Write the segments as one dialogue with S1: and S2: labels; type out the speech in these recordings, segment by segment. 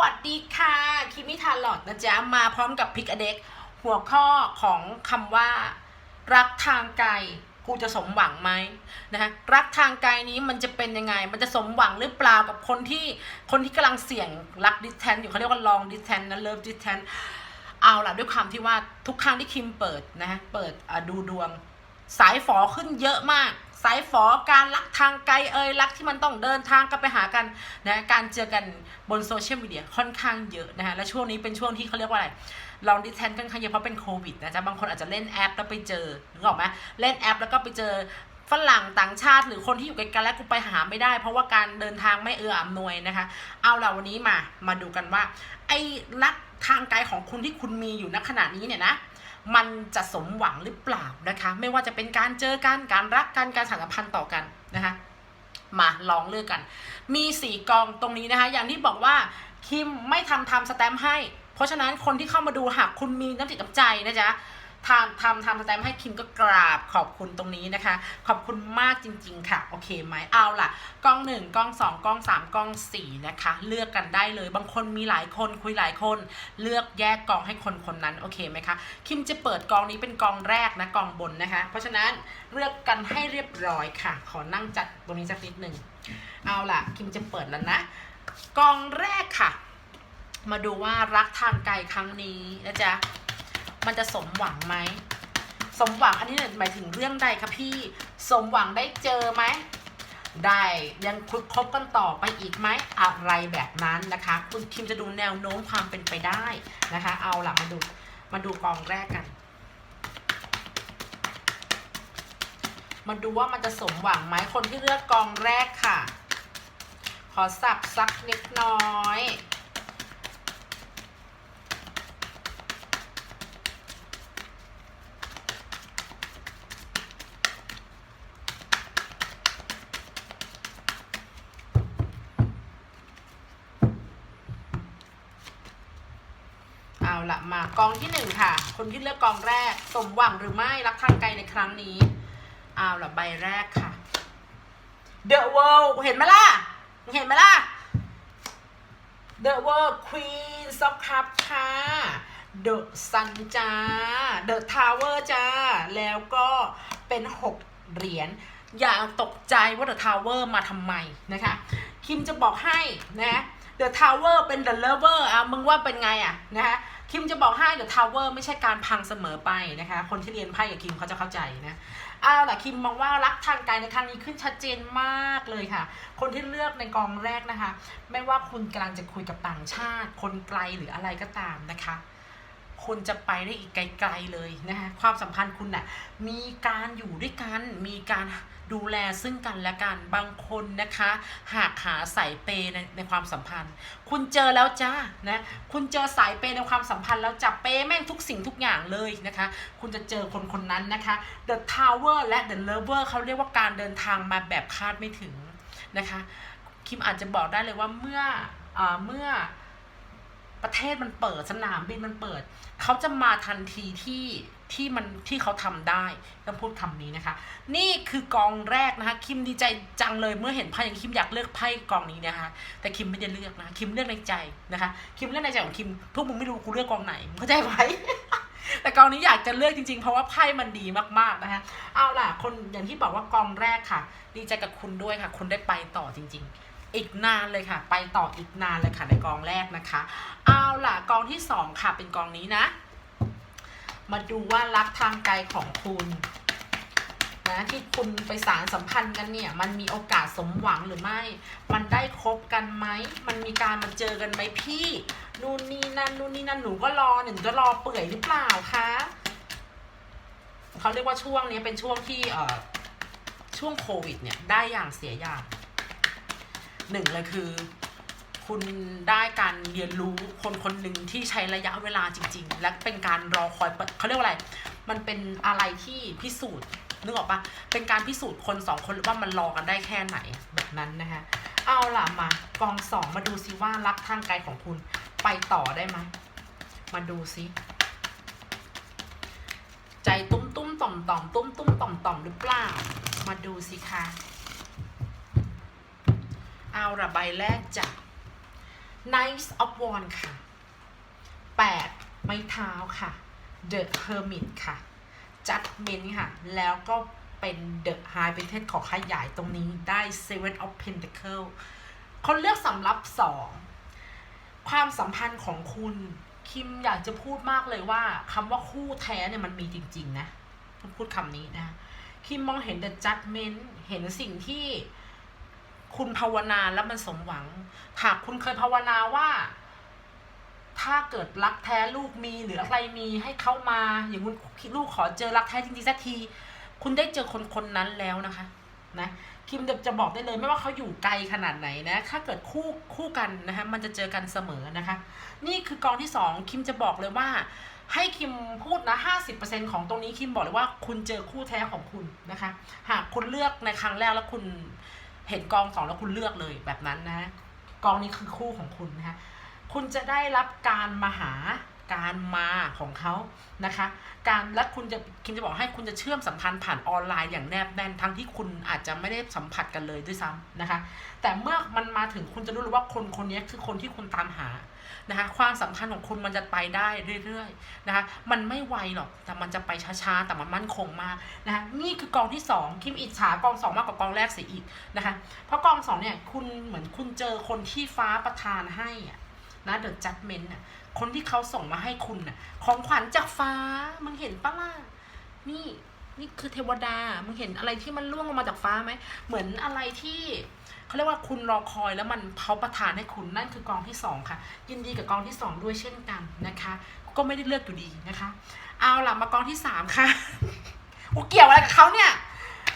S1: วัสดีค่ะ คิมิทาลอดนะจ๊ะ มาพร้อมกับพิกอเด็ก หัวข้อของคำว่า รักทางไกลกูจะสมหวังไหมนะฮะรักทางไกลนี้มันจะเป็นยังไง มันจะสมหวังหรือเปล่ากับคนที่คนที่กำลังเสี่ยงรักดิสแทนอยู่เขาเรียกว่าลองดิสแทนนะเลิฟดิสแทนเอาล่ะด้วยความที่ว่าทุกครั้งที่คิมเปิดนะฮะเปิดดูดวง สายฝอขึ้นเยอะมาก สายฝอการรักทางไกลเอ่ยรักที่มันต้องเดินทางกันไปหากันนะการเจอกันบนโซเชียลมีเดียค่อนข้างเยอะนะฮะและช่วงนี้เป็นช่วงที่เขาเรียกว่าอะไรลองดิสแทนค่อนข้างเยอะเพราะเป็นโควิดนะจ๊ะบางคนอาจจะเล่นแอปแล้วไปเจอนึกออกไหมเล่นแอปแล้วก็ไปเจอฝรั่งต่างชาติหรือคนที่อยู่ไกลๆแล้วกูไปหาไม่ได้ เพราะว่าการเดินทางไม่เอื้ออำนวยนะคะ เอาล่ะวันนี้มามาดูกันว่า ไอ้รักทางไกลของคุณที่คุณมีอยู่ณขณะนี้เนี่ยนะ มันจะสมหวังหรือเปล่านะคะ ไม่ว่าจะเป็นการเจอกันการรักกันการสัมพันธ์ต่อกันนะคะมาลองเลือกกัน มีสี่กองตรงนี้นะคะ อย่างที่บอกว่าคิมไม่ทำทำสแตมป์ให้ เพราะฉะนั้นคนที่เข้ามาดูหากคุณมีน้ำจิตน้ำใจนะจ๊ะ ทำทำทำสแตมป์ให้คิมก็กราบขอบคุณตรงนี้นะคะ ขอบคุณมากจริง ๆ ค่ะ โอเคไหมเอาล่ะกล้องหนึ่งกองสองกองสามกองสี่นะคะ เลือกกันได้เลย บางคนมีหลายคนคุยหลายคน เลือกแยกกองให้คนคนนั้น โอเคไหมคะคิมจะเปิดกองนี้เป็นกองแรกนะกองบนนะคะ เพราะฉะนั้นเลือกกันให้เรียบร้อยค่ะ ขอนั่งจัดตรงนี้สักนิดหนึ่งเอาล่ะคิมจะเปิดแล้วนะกองแรกค่ะ มาดูว่ารักทางไกลครั้งนี้นะจ๊ะ มันจะสมหวังไหม สมหวังอันนี้หมายถึงเรื่องใดคะพี่ สมหวังได้เจอไหม ได้ยังคุยคบกันต่อไปอีกไหมอะไรแบบนั้นนะคะ คุณทีมจะดูแนวโน้มความเป็นไปได้นะคะ เอาล่ะมาดูมาดูกองแรกกันมาดูว่ามันจะสมหวังไหมคนที่เลือกกองแรกค่ะ ขอสับสักเล็กน้อย ละมากองที่หนึ่งค่ะ คนที่เลือกกองแรก สมหวังหรือไม่รักทางไกลในครั้งนี้เอาละใบแรกค่ะ The World เห็นไหมล่ะ เห็นไหมล่ะ The World Queen of Cup ค่ะ The Sun จ้า The Tower จ้า แล้วก็เป็นหกเหรียญอย่าตกใจว่า The Tower มาทำไมนะคะ คิมจะบอกให้นะ The Tower เป็น The Lover อะมึงว่าเป็นไงอะนะคะคิมจะบอกให้ The Tower ไม่ใช่การพังเสมอไปนะคะ คนที่เรียนไพ่กับคิมเขาจะเข้าใจนะเอาล่ะคิมมองว่ารักทางกายในครั้งนี้ขึ้นชัดเจนมากเลยค่ะ คนที่เลือกในกองแรกนะคะ ไม่ว่าคุณกำลังจะคุยกับต่างชาติ คนไกลหรืออะไรก็ตามนะคะ คุณจะไปได้อีกไกลๆเลยนะคะความสัมพันธ์คุณน่ะมีการอยู่ด้วยกันมีการดูแลซึ่งกันและกันบางคนนะคะ หากหาสายเปยในในความสัมพันธ์ คุณเจอแล้วจ้านะคุณเจอสายเปยในความสัมพันธ์แล้วจับเปแม่งทุกสิ่งทุกอย่างเลยนะคะ คุณจะเจอคนคนนั้นนะคะ The Tower และ The Lover เขาเรียกว่าการเดินทางมาแบบคาดไม่ถึงนะคะคิมอาจจะบอกได้เลยว่าเมื่ออเมื่อ ประเทศมันเปิดสนามบินมันเปิด เขาจะมาทันทีที่ที่มันที่เขาทำได้ต้องพูดคำนี้นะคะ นี่คือกองแรกนะคะ คิมดีใจจังเลยเมื่อเห็นไพ่อย่างคิมอยากเลือกไพ่กองนี้นะคะ แต่คิมไม่ได้เลือกนะคะคิมเลือกในใจนะคะ คิมเลือกในใจของคิมพวกมึงไม่รู้กูเลือกกองไหนมึงเข้าใจไหมแต่กองนี้อยากจะเลือกจริงๆ เพราะว่าไพ่มันดีมากๆนะคะเอาล่ะ คนอย่างที่บอกว่ากองแรกค่ะ ดีใจกับคุณด้วยค่ะ คุณได้ไปต่อจริง ๆ อีกนานเลยค่ะ ไปต่ออีกนานเลยค่ะในกองแรกนะคะ เอาล่ะกองที่สองค่ะเป็นกองนี้นะ มาดูว่ารักทางไกลของคุณนะที่คุณไปสารสัมพันธ์กันเนี่ย มันมีโอกาสสมหวังหรือไม่ มันได้คบกันไหม มันมีการมาเจอกันไหมพี่นู่นนี่นั่นนู่นนี่นั่นหนูก็รอหนึ่งก็รอเปื่อยหรือเปล่าคะเขาเรียกว่าช่วงนี้เป็นช่วงที่เอ่อช่วงโควิดเนี่ยได้อย่างเสียอย่าง หนึ่งเลยคือ คุณได้การเรียนรู้คนคนหนึ่งที่ใช้ระยะเวลาจริง ๆ และเป็นการรอคอยเขาเรียกว่าอะไร มันเป็นอะไรที่พิสูจน์นึกออกปะเป็นการพิสูจน์คนสองคนว่ามันรอกันได้แค่ไหนแบบนั้นนะคะเอาล่ะมากองสองมาดูซิว่ารักทางไกลของคุณไปต่อได้ไหมมาดูซิใจตุ้มตุ้มต่อมต่อมตุ้มตุ้มต่อมต่อมหรือเปล่า มาดูสิคะ เอาละใบแรกจ้ะ Knights of Wands ค่ะ 8 ไม้เท้าค่ะ The Hermit ค่ะ Judgment ค่ะ แล้วก็เป็น The High เป็นเทศขอขยายตรงนี้ได้ Seven of Pentacle คนเลือกสำรับสอง ความสัมพันธ์ของคุณคิมอยากจะพูดมากเลยว่าคำว่าคู่แท้เนี่ยมันมีจริง ๆ นะพูดคำนี้นะ คิมมองเห็น the judgment เห็นสิ่งที่ คุณภาวนาแล้วมันสมหวัง หากคุณเคยภาวนาว่า ถ้าเกิดรักแท้ลูกมีหรืออะไรมีให้เขามา อย่างคุณลูกขอเจอรักแท้จริงๆสักที คุณได้เจอคนคนนั้นแล้วนะคะ นะคิมจะบอกได้เลยไม่ว่าเขาอยู่ไกลขนาดไหนนะ ถ้าเกิดคู่คู่กันนะคะมันจะเจอกันเสมอนะคะ นี่คือกองที่สองคิมจะบอกเลยว่า ให้คิมพูดนะห้าสิบเปอร์เซ็นของตรงนี้คิมบอกเลยว่าคุณเจอคู่แท้ของคุณนะคะ หากคุณเลือกในครั้งแรกแล้วคุณ เห็นกองสองแล้วคุณเลือกเลยแบบนั้นนะกองนี้คือคู่ของคุณนะคะคุณจะได้รับการมหา การมาของเขานะคะ การและคุณจะคิมจะบอกให้คุณจะเชื่อมสัมพันธ์ผ่านออนไลน์อย่างแนบแน่นทั้งที่คุณอาจจะไม่ได้สัมผัสกันเลยด้วยซ้ำนะคะ แต่เมื่อมันมาถึงคุณจะรู้เลยว่าคนคนนี้คือคนที่คุณตามหานะคะความสัมพันธ์ของคุณมันจะไปได้เรื่อยๆนะคะมันไม่ไวหรอกแต่มันจะไปช้าๆแต่มันมั่นคงมากนะคะนี่คือกองที่สองคิมอิจฉากองสองมากกว่ากองแรกเสียอีกนะคะเพราะกองสองเนี่ยคุณเหมือนคุณเจอคนที่ฟ้าประทานให้อะ นะเดอะจัดเมนต์อะคนที่เขาส่งมาให้คุณน่ะ ของขวัญจากฟ้ามึงเห็นปะล่ะนี่นี่คือเทวดา มึงเห็นอะไรที่มันล่วงลงมาจากฟ้าไหม เหมือนอะไรที่เขาเรียกว่าคุณรอคอยแล้วมันเขาประทานให้คุณนั่นคือกองที่สองค่ะ ยินดีกับกองที่สองด้วยเช่นกันนะคะ ก็ไม่ได้เลือกอยู่ดีนะคะ เอาล่ะมากองที่สามค่ะกูเกี่ยวอะไรกับเขาเนี่ย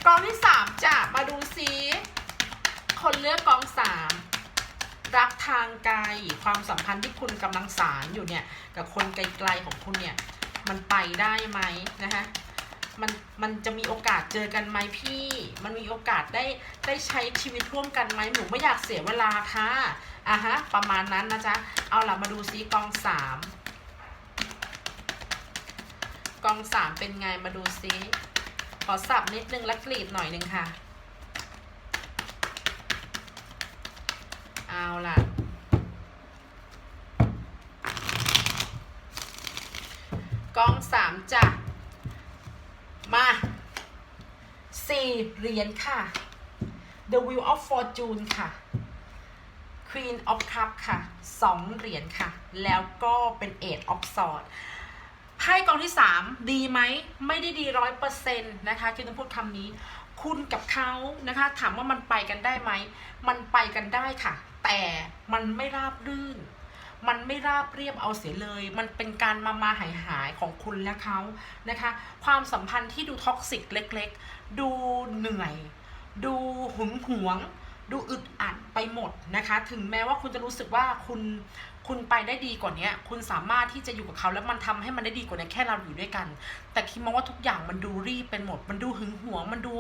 S1: กองที่สามจะมาดูซิคนเลือกกองสาม รักทางไกลความสัมพันธ์ที่คุณกำลังสารอยู่เนี่ย กับคนไกลๆของคุณเนี่ย มันไปได้ไหมนะคะมันมันจะมีโอกาสเจอกันไหมพี่ มันมีโอกาสได้ได้ใช้ชีวิตร่วมกันไหมหนูไม่อยากเสียเวลาค่ะอะฮะ ประมาณนั้นนะจ๊ะ เอาล่ะมาดูซิกองสามกองสามเป็นไงมาดูซิ ขอสับนิดนึงและกรีดหน่อยนึงค่ะ เอาล่ะ กองสามจ้ะ มาสี่เหรียญค่ะ The Wheel of Fortune ค่ะ Queen of Cup ค่ะสองเหรียญค่ะ แล้วก็เป็น Eight of Swords ไพ่กองที่สามดีไหม ไม่ได้ดีร้อยเปอร์เซ็นต์นะคะที่ต้องพูดคำนี้ คุณกับเขานะคะ ถามว่ามันไปกันได้ไหม มันไปกันได้ค่ะ แต่มันไม่ราบรื่น มันไม่ราบเรียบเอาเสียเลย มันเป็นการมามาหายหายของคุณและเขานะคะ ความสัมพันธ์ที่ดูท็อกซิกเล็กๆ ดูเหนื่อย ดูหึงหวง ดูอึดอัดไปหมดนะคะ ถึงแม้ว่าคุณจะรู้สึกว่าคุณคุณไปได้ดีกว่านี้คุณสามารถที่จะอยู่กับเขาแล้วมันทำให้มันได้ดีกว่านี้แค่เราอยู่ด้วยกัน แต่คิดมองว่าทุกอย่างมันดูรีบเป็นหมด มันดูหึงหวง มันดู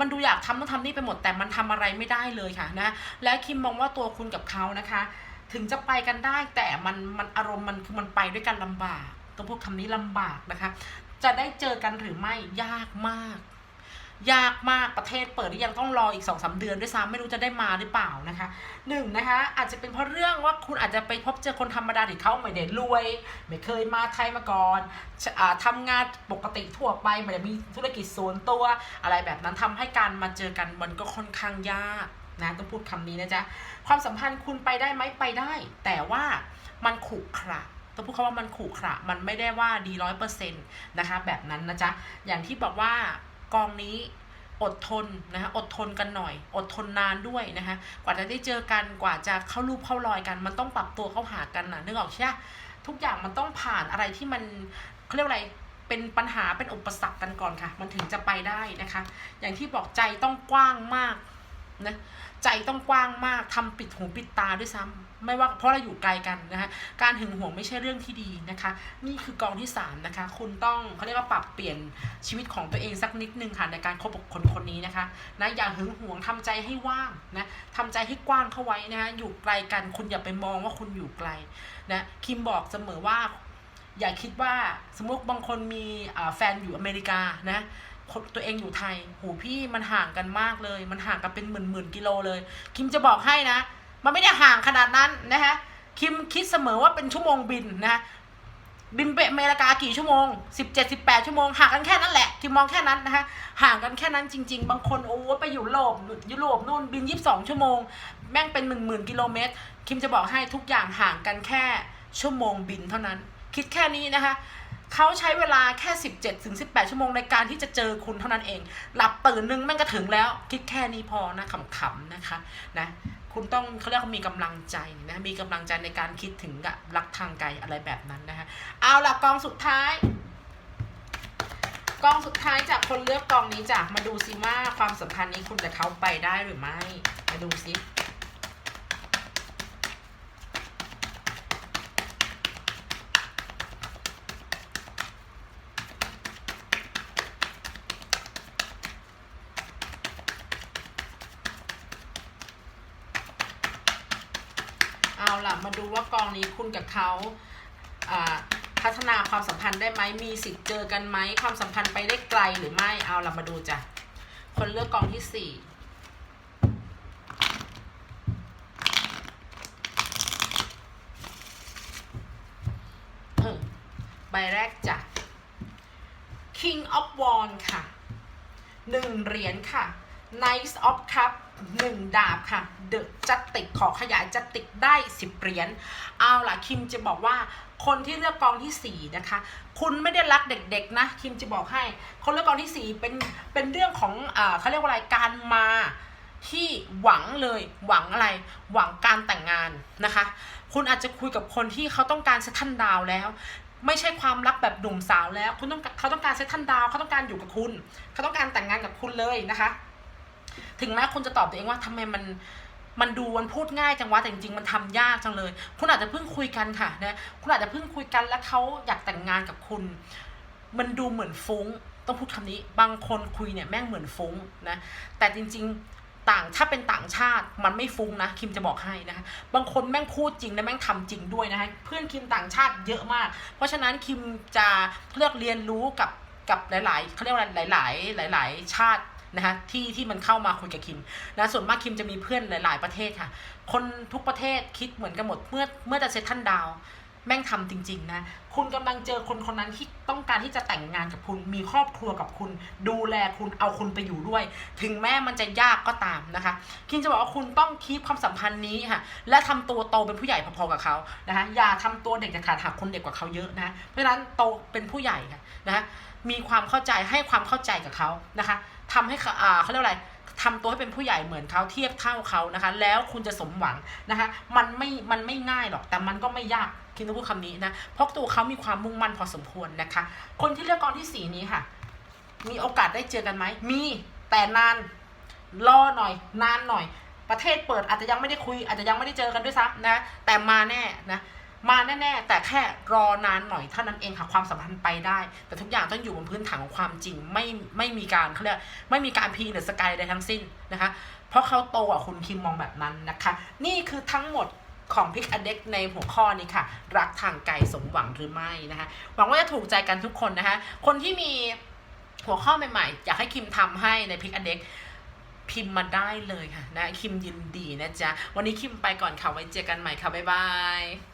S1: มันดูอยากทำต้องทำนี่ไปหมด แต่มันทำอะไรไม่ได้เลยค่ะนะ และคิมมองว่าตัวคุณกับเขานะคะ ถึงจะไปกันได้แต่มันมันอารมณ์มันคือมันไปด้วยกันลำบาก ต้องพูดคำนี้ลำบากนะคะ จะได้เจอกันหรือไม่ยากมาก ยากมากประเทศเปิดหรือยังต้องรออีกสองสาเดือนด้วยซ้ำไม่รู้จะได้มาหรือเปล่านะคะหนึ่งนะคะ อาจจะเป็นเพราะเรื่องว่าคุณอาจจะไปพบเจอคนธรรมดาที่เขาไม่ได้รวย ไม่เคยมาไทยมาก่อนอ่าทำงานปกติทั่วไปไม่ได้มีธุรกิจส่วนตัว อะไรแบบนั้นทำให้การมาเจอกันมันก็ค่อนข้างยากนะต้องพูดคำนี้นะจ๊ะความสัมพันธ์คุณไปได้ไหมไปได้ แต่ว่ามันขรุขระต้องพูดคำว่ามันขรุขระ มันไม่ได้ว่าดีร้อยเปอร์เซ็นต์นะคะ แบบนั้นนะจ๊ะอย่างที่บอกว่า กองนี้อดทนนะคะอดทนกันหน่อย อดทนนานด้วยนะคะกว่าจะได้เจอกันกว่าจะเข้ารูปเข้ารอยกัน มันต้องปรับตัวเข้าหากันนะนึกออกใช่ไหมทุกอย่างมันต้องผ่านอะไรที่มันเขาเรียกอะไรเป็นปัญหาเป็นอุปสรรคกันก่อนค่ะ มันถึงจะไปได้นะคะ อย่างที่บอกใจต้องกว้างมาก นะใจต้องกว้างมากทำปิดหูปิดตาด้วยซ้ำไม่ว่าเพราะเราอยู่ไกลกันนะคะการหึงหวงไม่ใช่เรื่องที่ดีนะคะ นี่คือกองที่สามนะคะ คุณต้องเขาเรียกว่าปรับเปลี่ยนชีวิตของตัวเองสักนิดนึงค่ะในการคบกับคนคนนี้นะคะนะอย่าหึงหวงทำใจให้ว่างนะทำใจให้กว้างเข้าไว้นะคะอยู่ไกลกันคุณอย่าไปมองว่าคุณอยู่ไกลนะคิมบอกเสมอว่าอย่าคิดว่าสมมติบางคนมีแฟนอยู่อเมริกานะ ตัวเองอยู่ไทย หูพี่มันห่างกันมากเลย มันห่างกันเป็นหมื่นหมื่นกิโลเลย คิมจะบอกให้นะ มันไม่ได้ห่างขนาดนั้นนะคะคิมคิดเสมอว่าเป็นชั่วโมงบินนะบินไปอเมริกากี่ชั่วโมงสิบเจ็ดสิบแปดชั่วโมงห่างกันแค่นั้นแหละคิมมองแค่นั้นนะคะห่างกันแค่นั้นจริง ๆ บางคนโอ้ไปอยู่โรปยุโรปนู่นบินยี่สิบสองชั่วโมง แม่งเป็นหมื่นหมื่นกิโลเมตร คิมจะบอกให้ทุกอย่างห่างกันแค่ชั่วโมงบินเท่านั้น คิดแค่นี้นะคะ เขาใช้เวลาแค่ 17ถึง18 ชั่วโมงในการที่จะเจอคุณเท่านั้นเอง หลับตื่นนึงแม่งก็ถึงแล้ว คิดแค่นี้พอนะขำๆนะคะนะคุณต้องเขาเรียกว่ามีกำลังใจนะมีกำลังใจในการคิดถึงกับรักทางไกลอะไรแบบนั้นนะคะเอาละกองสุดท้าย กองสุดท้ายจากคนเลือกกองนี้จ้ะมาดูซิว่าความสัมพันธ์นี้คุณกับเขาไปได้หรือไม่ มาดูซิ มาดูว่ากองนี้คุณกับเขาพัฒนาความสัมพันธ์ได้ไหมมีสิทธิ์เจอกันไหมความสัมพันธ์ไปได้ไกลหรือไม่เอาล่ะมาดูจ้ะคนเลือกกองที่สี่ใบแรกจ้ะ King of Wands ค่ะหนึ่งเหรียญค่ะ Knight of Cup หนึ่งดาบค่ะ The จัตติกขอขยายจัตติกได้สิบเหรียญเอาล่ะคิมจะบอกว่าคนที่เลือกกองที่สี่นะคะ คุณไม่ได้รักเด็กๆนะ คิมจะบอกให้ คนเลือกกองที่สี่เป็นเป็นเรื่องของอเขาเรียกว่าอะไรการมาที่หวังเลยหวังอะไรหวังการแต่งงานนะคะ คุณอาจจะคุยกับคนที่เขาต้องการเซทันดาวแล้ว ไม่ใช่ความรักแบบหนุ่มสาวแล้ว คุณต้องเขาต้องการเซทันดาวเขาต้องการอยู่กับคุณ เขาต้องการแต่งงานกับคุณเลยนะคะ ถึงแม้คุณจะตอบตัวเองว่าทำไมมัน มันดูมันพูดง่ายจังวะแต่จริงๆมันทำยากจังเลย คุณอาจจะเพิ่งคุยกันค่ะนะคุณอาจจะเพิ่งคุยกันแล้วเขาอยากแต่งงานกับคุณ มันดูเหมือนฟุ้ง ต้องพูดคำนี้บางคนคุยเนี่ยแม่งเหมือนฟุ้งนะแต่จริงๆต่างถ้าเป็นต่างชาติมันไม่ฟุ้งนะคิมจะบอกให้นะคะบางคนแม่งพูดจริงและแม่งทำจริงด้วยนะคะเพื่อนคิมต่างชาติเยอะมาก เพราะฉะนั้นคิมจะเลือกเรียนรู้กับกับหลาย ๆเขาเรียกว่าหลาย ๆ หลาย ๆ ชาติ นะคะที่ที่มันเข้ามาคุยกับคิมนะส่วนมากคิมจะมีเพื่อนหลาย ๆ ประเทศค่ะ คนทุกประเทศคิดเหมือนกันหมดเมื่อเมื่อจะเซตทันดาว แม่งทำจริง ๆ นะ คุณกำลังเจอคนคนนั้นที่ต้องการที่จะแต่งงานกับคุณ มีครอบครัวกับคุณ ดูแลคุณ เอาคุณไปอยู่ด้วย ถึงแม้มันจะยากก็ตามนะคะ คิมจะบอกว่าคุณต้องคีปความสัมพันธ์นี้ค่ะ และทำตัวโตเป็นผู้ใหญ่พอๆกับเขานะคะ อย่าทำตัวเด็กจะขาดหากคนเด็กกว่าเขาเยอะนะ เพราะฉะนั้นโตเป็นผู้ใหญ่ค่ะนะคะ มีความเข้าใจให้ความเข้าใจกับเขานะคะทำให้เขาเขาเรียกว่าอะไร ทำตัวให้เป็นผู้ใหญ่เหมือนเขาเทียบเท่าเขานะคะ แล้วคุณจะสมหวังนะคะ มันไม่มันไม่ง่ายหรอกแต่มันก็ไม่ยากคิดต้องพูดคำนี้นะเพราะตัวเขามีความมุ่งมั่นพอสมควรนะคะ คนที่เลือกกองที่สีนี้ค่ะ มีโอกาสได้เจอกันไหมมีแต่นานรอหน่อย นานหน่อย ประเทศเปิดอาจจะยังไม่ได้คุย อาจจะยังไม่ได้เจอกันด้วยซ้ำนะ แต่มาแน่นะ มาแน่ๆ แต่แค่รอนานหน่อยเท่านั้นเองค่ะความสัมพันธ์ไปได้ แต่ทุกอย่างต้องอยู่บนพื้นฐานของความจริงไม่ไม่มีการเขาเรียกไม่มีการพีหรือสกายใดทั้งสิ้นนะคะ เพราะเขาโตกว่าคุณคิมมองแบบนั้นนะคะ นี่คือทั้งหมดของพิกอเด็กในหัวข้อนี้ค่ะ รักทางไกลสมหวังหรือไม่นะคะ หวังว่าจะถูกใจกันทุกคนนะคะ คนที่มีหัวข้อใหม่ๆ อยากให้คิมทำให้ในพิกอเด็กพิมพ์มาได้เลยค่ะนะคิมยินดีนะจ๊ะ วันนี้คิมไปก่อนค่ะ ไว้เจอกันใหม่ค่ะ บ๊ายบาย